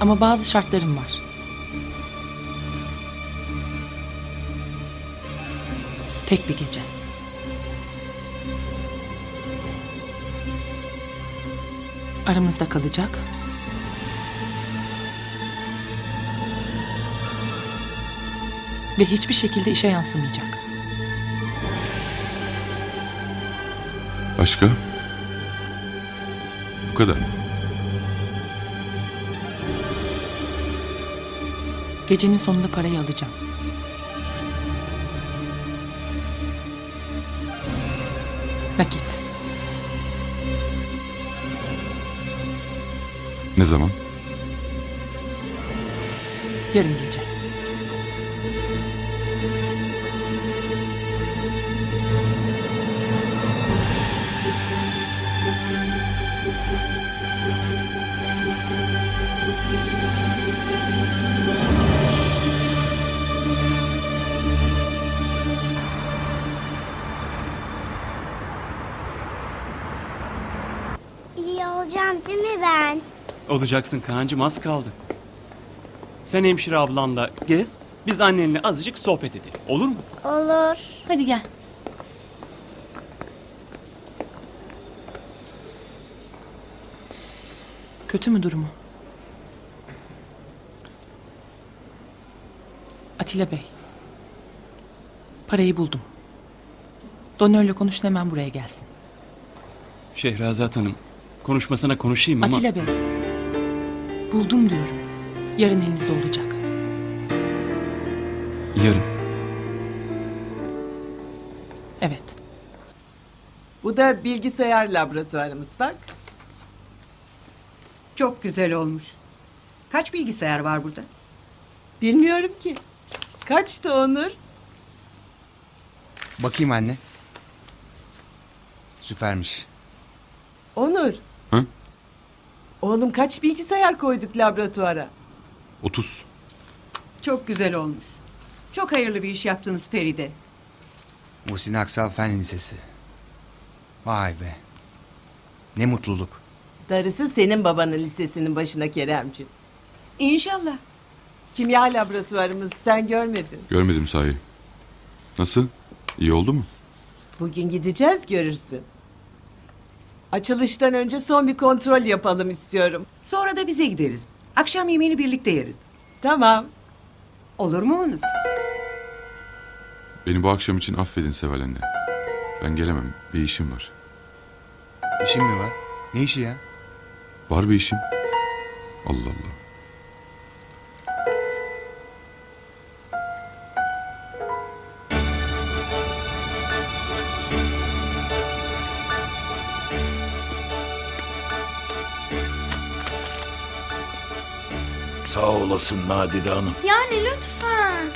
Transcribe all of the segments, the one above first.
Ama bazı şartlarım var. Tek bir gece. Aramızda kalacak. Ve hiçbir şekilde işe yansımayacak. Başka? Bu kadar mı? Gecenin sonunda parayı alacağım. Nakit. Ne zaman? Yarın gece. Olacağım değil mi ben? Olacaksın Kaan'cığım az kaldı. Sen hemşire ablanla gez, biz annenle azıcık sohbet edelim. Olur mu? Olur. Hadi gel. Kötü mü durumu? Atilla Bey. Parayı buldum. Donörle konuşun hemen buraya gelsin. Şehrazat Hanım, konuşmasına konuşayım ama... Atilla Bey. Buldum diyorum. Yarın elinizde olacak. Yarın. Evet. Bu da bilgisayar laboratuvarımız bak. Çok güzel olmuş. Kaç bilgisayar var burada? Bilmiyorum ki. Kaçtı Onur? Bakayım anne. Süpermiş. Onur. Oğlum kaç bilgisayar koyduk laboratuvara? 30. Çok güzel olmuş. Çok hayırlı bir iş yaptınız Peride. Muhsin Aksal Fen Lisesi. Vay be. Ne mutluluk. Darısı senin babanın lisesinin başına Keremciğim. İnşallah. Kimya laboratuvarımız sen görmedin. Görmedim sahi. Nasıl? İyi oldu mu? Bugün gideceğiz görürsün. Açılıştan önce son bir kontrol yapalım istiyorum. Sonra da bize gideriz. Akşam yemeğini birlikte yeriz. Tamam. Olur mu Onur? Beni bu akşam için affedin Seval anne. Ben gelemem. Bir işim var. İşin mi var? Ne işi ya? Var bir işim. Allah Allah. Sağ olasın Nadide Hanım. Yani lütfen.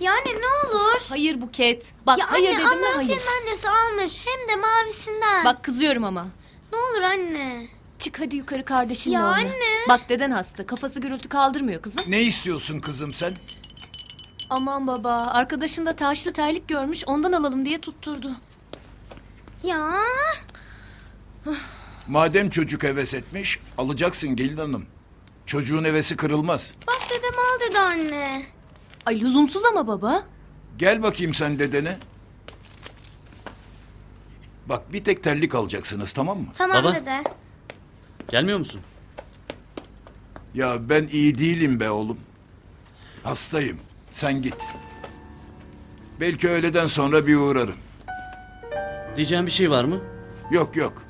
Yani ne olur. Hayır Buket. Bak ya hayır anne dedim mi hayır. senin annesi almış. Hem de mavisinden. Bak kızıyorum ama. Ne olur anne. Çık hadi yukarı kardeşinle Ya oyna. anne. Bak deden hasta. Kafası gürültü kaldırmıyor kızım. Ne istiyorsun kızım sen? Aman baba. Arkadaşın da taşlı terlik görmüş. Ondan alalım diye tutturdu. Ya. Madem çocuk heves etmiş, alacaksın gelin hanım. Çocuğun hevesi kırılmaz. Bak dedem al dedi anne. Ay lüzumsuz ama baba. Gel bakayım sen dedene. Bak bir tek terlik alacaksınız tamam mı? Tamam Baba. dede. Gelmiyor musun? Ya ben iyi değilim be oğlum. Hastayım. Sen git. Belki öğleden sonra bir uğrarım. Diyeceğim bir şey var mı? Yok yok.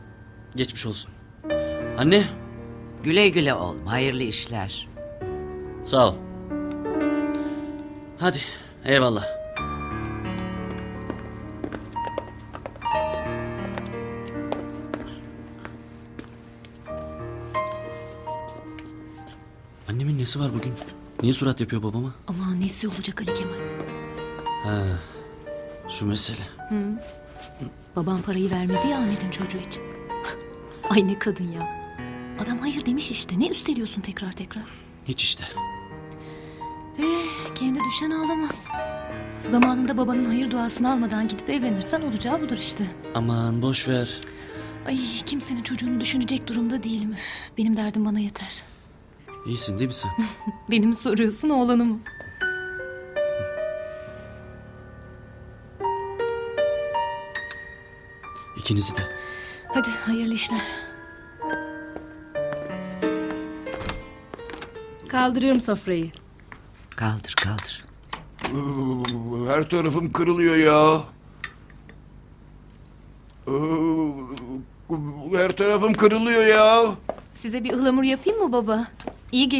Geçmiş olsun. Anne, Güle güle oğlum. Hayırlı işler. sağ ol. Hadi, eyvallah. Annemin nesi var bugün? Niye surat yapıyor babama? Ama nesi olacak Ali Kemal? Ha, şu mesele. Babam parayı vermedi ya Ahmet'in çocuğu için. Ay ne kadın ya. Adam hayır demiş işte. Ne üsteliyorsun tekrar tekrar? Hiç işte. Eh, kendi düşen ağlamaz. Zamanında babanın hayır duasını almadan gidip evlenirsen olacağı budur işte. Aman boş ver. Ay kimsenin çocuğunu düşünecek durumda değilim. Üf, benim derdim bana yeter. İyisin değil mi sen? Beni mi soruyorsun oğlanı mı? İkinizi de. Hadi hayırlı işler. Kaldırıyorum sofrayı. Kaldır kaldır. Her tarafım kırılıyor ya. Her tarafım kırılıyor ya. Size bir ıhlamur yapayım mı baba? İyi gelir.